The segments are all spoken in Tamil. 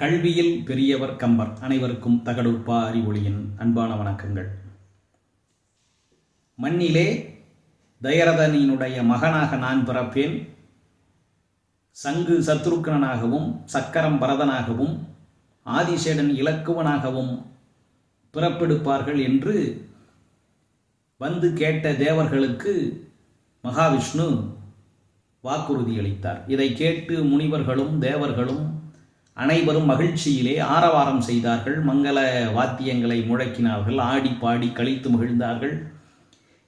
கல்வியில் பெரியவர் கம்பர். அனைவருக்கும் தகடுப்பா அறிவொளியின் அன்பான வணக்கங்கள். மண்ணிலே தயரதனினுடைய மகனாக நான் பிறப்பேன். சங்கு சத்ருக்கனாகவும் சக்கரம் பரதனாகவும் ஆதிசேடன் இலக்குவனாகவும் பிறப்பெடுப்பார்கள் என்று வந்து கேட்ட தேவர்களுக்கு மகாவிஷ்ணு வாக்குறுதி அளித்தார் இதை கேட்டு முனிவர்களும் தேவர்களும் அனைவரும் மகிழ்ச்சியிலே ஆரவாரம் செய்தார்கள். மங்கள வாத்தியங்களை முழக்கினார்கள். ஆடி பாடி கழித்து மகிழ்ந்தார்கள்.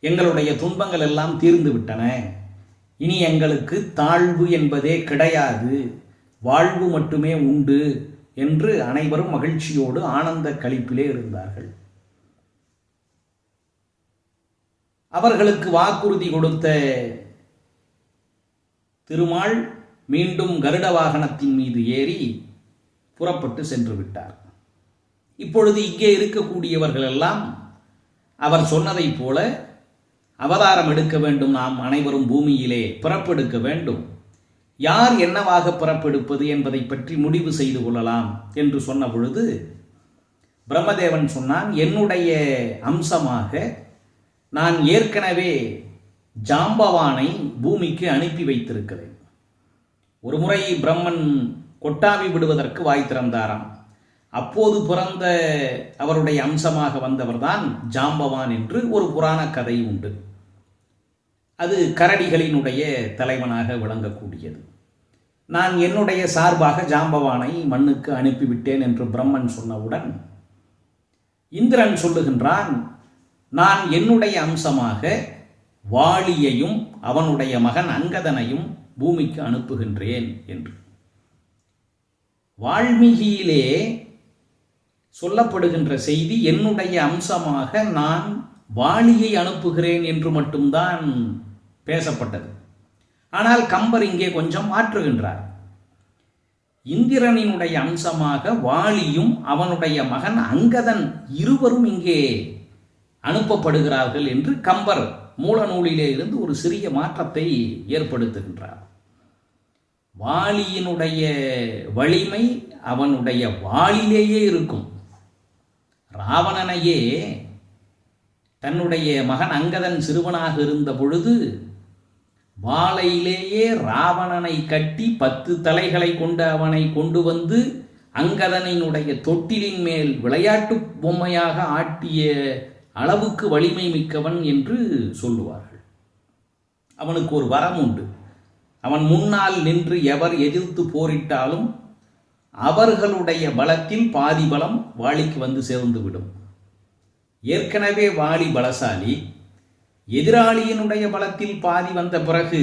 எங்களுடைய துன்பங்கள் எல்லாம் தீர்ந்து விட்டன. இனி எங்களுக்கு தாழ்வு என்பதே கிடையாது. வாழ்வு மட்டுமே உண்டு என்று அனைவரும் மகிழ்ச்சியோடு ஆனந்த கழிப்பிலே இருந்தார்கள். அவர்களுக்கு வாக்குறுதி கொடுத்த திருமால் மீண்டும் கருட வாகனத்தின் மீது ஏறி புறப்பட்டு சென்று விட்டார். இப்பொழுது இங்கே இருக்கக்கூடியவர்கள் எல்லாம் அவர் சொன்னதைப் போல அவதாரம் எடுக்க வேண்டும். நாம் அனைவரும் பூமியிலே பிறப்பெடுக்க வேண்டும். யார் என்னவாக பிறப்பெடுப்பது என்பதை பற்றி முடிவு செய்து கொள்ளலாம் என்று சொன்ன பொழுது பிரம்மதேவன் சொன்னான் என்னுடைய அம்சமாக நான் ஏற்கனவே ஜாம்பவானை பூமிக்கு அனுப்பி வைத்திருக்கிறேன். ஒரு முறை பிரம்மன் கொட்டாவி விடுவதற்கு வாய் திறந்தாராம். அப்போது பிறந்த அவருடைய அம்சமாக வந்தவர்தான் ஜாம்பவான் என்று ஒரு புராண கதை உண்டு. அது கரடிகளினுடைய தலைவனாக விளங்கக்கூடியது. நான் என்னுடைய சார்பாக ஜாம்பவானை மண்ணுக்கு அனுப்பிவிட்டேன் என்று பிரம்மன் சொன்னவுடன் இந்திரன் சொல்லுகின்றான் நான் என்னுடைய அம்சமாக வாளியையும் அவனுடைய மகன் அங்கதனையும் பூமிக்கு அனுப்புகின்றேன் என்று. வால்மீகியிலே சொல்லப்படுகின்ற செய்தி என்னுடைய அம்சமாக நான் வாளியை அனுப்புகிறேன் என்று மட்டும்தான் பேசப்பட்டது. ஆனால் கம்பர் இங்கே கொஞ்சம் மாற்றுகின்றார். இந்திரனினுடைய அம்சமாக வாளியும் அவனுடைய மகன் அங்கதன் இருவரும் இங்கே அனுப்பப்படுகிறார்கள் என்று கம்பர் மூல நூலிலே இருந்து ஒரு சிறிய மாற்றத்தை ஏற்படுத்துகின்றார். வாலியினுடைய வலிமை அவனுடைய வாளிலேயே இருக்கும். ராவணனையே தன்னுடைய மகன் அங்கதன் சிறுவனாக இருந்த பொழுது வாளையிலேயே ராவணனை கட்டி பத்து தலைகளை கொண்டு அவனை கொண்டு வந்து அங்கதனினுடைய தொட்டிலின் மேல் விளையாட்டு பொம்மையாக ஆட்டிய அளவுக்கு வலிமை மிக்கவன் என்று சொல்லுவார்கள். அவனுக்கு ஒரு வரம் உண்டு. அவன் முன்னால் நின்று எவர் எதிர்த்து போரிட்டாலும் அவர்களுடைய பலத்தில் பாதி பலம் வாளிக்கு வந்து சேர்ந்துவிடும். ஏற்கனவே வாளி பலசாலி எதிராளியினுடைய பலத்தில் பாதி வந்த பிறகு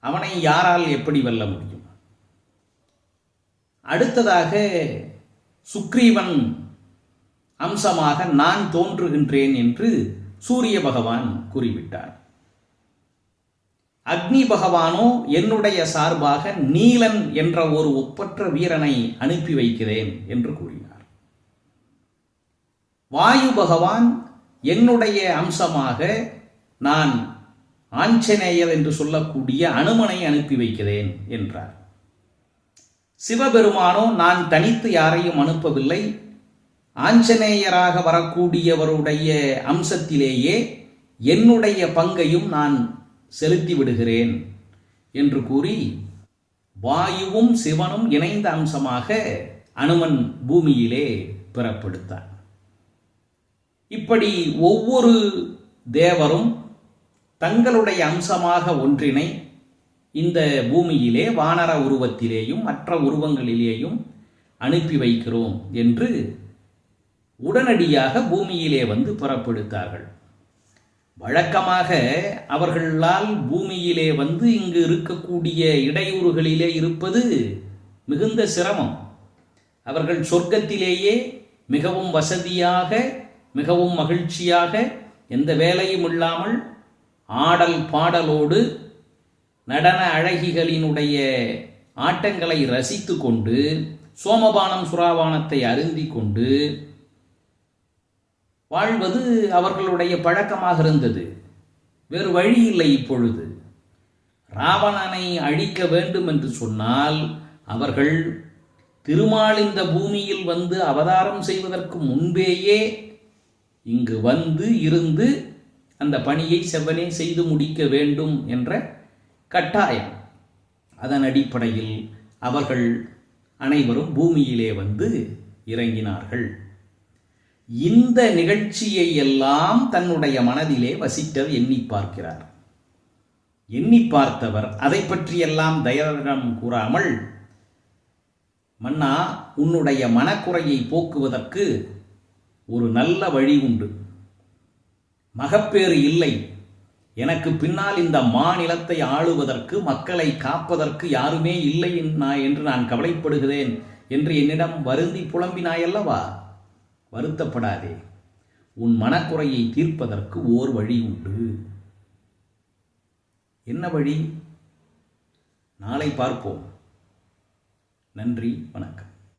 அவனை யாரால் எப்படி வெல்ல முடியும்? அடுத்ததாக சுக்ரீவன் அம்சமாக நான் தோன்றுகின்றேன் என்று சூரிய பகவான் கூறிவிட்டார். அக்னி பகவானோ என்னுடைய சார்பாக நீலன் என்ற ஒரு ஒப்பற்ற வீரனை அனுப்பி வைக்கிறேன் என்று கூறினார். வாயு பகவான் என்னுடைய அம்சமாக நான் ஆஞ்சநேயர் என்று சொல்லக்கூடிய அனுமனை அனுப்பி வைக்கிறேன் என்றார். சிவபெருமானோ நான் தனித்து யாரையும் அனுப்பவில்லை. ஆஞ்சநேயராக வரக்கூடியவருடைய அம்சத்திலேயே என்னுடைய பங்கையும் நான் செலுத்தி விடுகிறேன் என்று கூறி வாயுவும் சிவனும் இணைந்த அம்சமாக அனுமன் பூமியிலே பிறப்படுத்தான். இப்படி ஒவ்வொரு தேவரும் தங்களுடைய அம்சமாக ஒன்றினை இந்த பூமியிலே வானர உருவத்திலேயும் மற்ற உருவங்களிலேயும் அனுப்பி வைக்கிறோம் என்று உடனடியாக பூமியிலே வந்து புறப்படுத்தார்கள். வழக்கமாக அவர்களால் பூமியிலே வந்து இங்கு இருக்கக்கூடிய இடையூறுகளிலே இருப்பது மிகுந்த சிரமம். அவர்கள் சொர்க்கத்திலேயே மிகவும் வசதியாக மிகவும் மகிழ்ச்சியாக எந்த வேலையும் இல்லாமல் ஆடல் பாடலோடு நடன அழகிகளினுடைய ஆட்டங்களை ரசித்து கொண்டு சோமபானம் சுறாபானத்தை அருந்தி கொண்டு வாழ்வது அவர்களுடைய பழக்கமாக இருந்தது. வேறு வழி இல்லை இப்பொழுது. ராவணனை அழிக்க வேண்டும் என்று சொன்னால் அவர்கள் திருமால் இந்த பூமியில் வந்து அவதாரம் செய்வதற்கு முன்பேயே இங்கு வந்து இருந்து அந்த பணியை செவ்வனே செய்து முடிக்க வேண்டும் என்ற கட்டாயம். அதன் அடிப்படையில் அவர்கள் அனைவரும் பூமியிலே வந்து இறங்கினார்கள். இந்த நிகழ்ச்சியை எல்லாம் தன்னுடைய மனதிலே வசித்தர் எண்ணி பார்க்கிறார். எண்ணி பார்த்தவர் அதை பற்றியெல்லாம் தயரம் கூறாமல் மன்னா உன்னுடைய மனக்குறையை போக்குவதற்கு ஒரு நல்ல வழி உண்டு. மகப்பேறு இல்லை. எனக்கு பின்னால் இந்த மாநிலத்தை ஆளுவதற்கு மக்களை காப்பதற்கு யாருமே இல்லை என்று நான் கவலைப்படுகிறேன் என்று என்னிடம் வருந்தி புலம்பினாயல்லவா? வருத்தப்படாதே. உன் மனக்குறையை தீர்ப்பதற்கு ஓர் வழி உண்டு. என்ன வழி? நாளை பார்ப்போம். நன்றி வணக்கம்.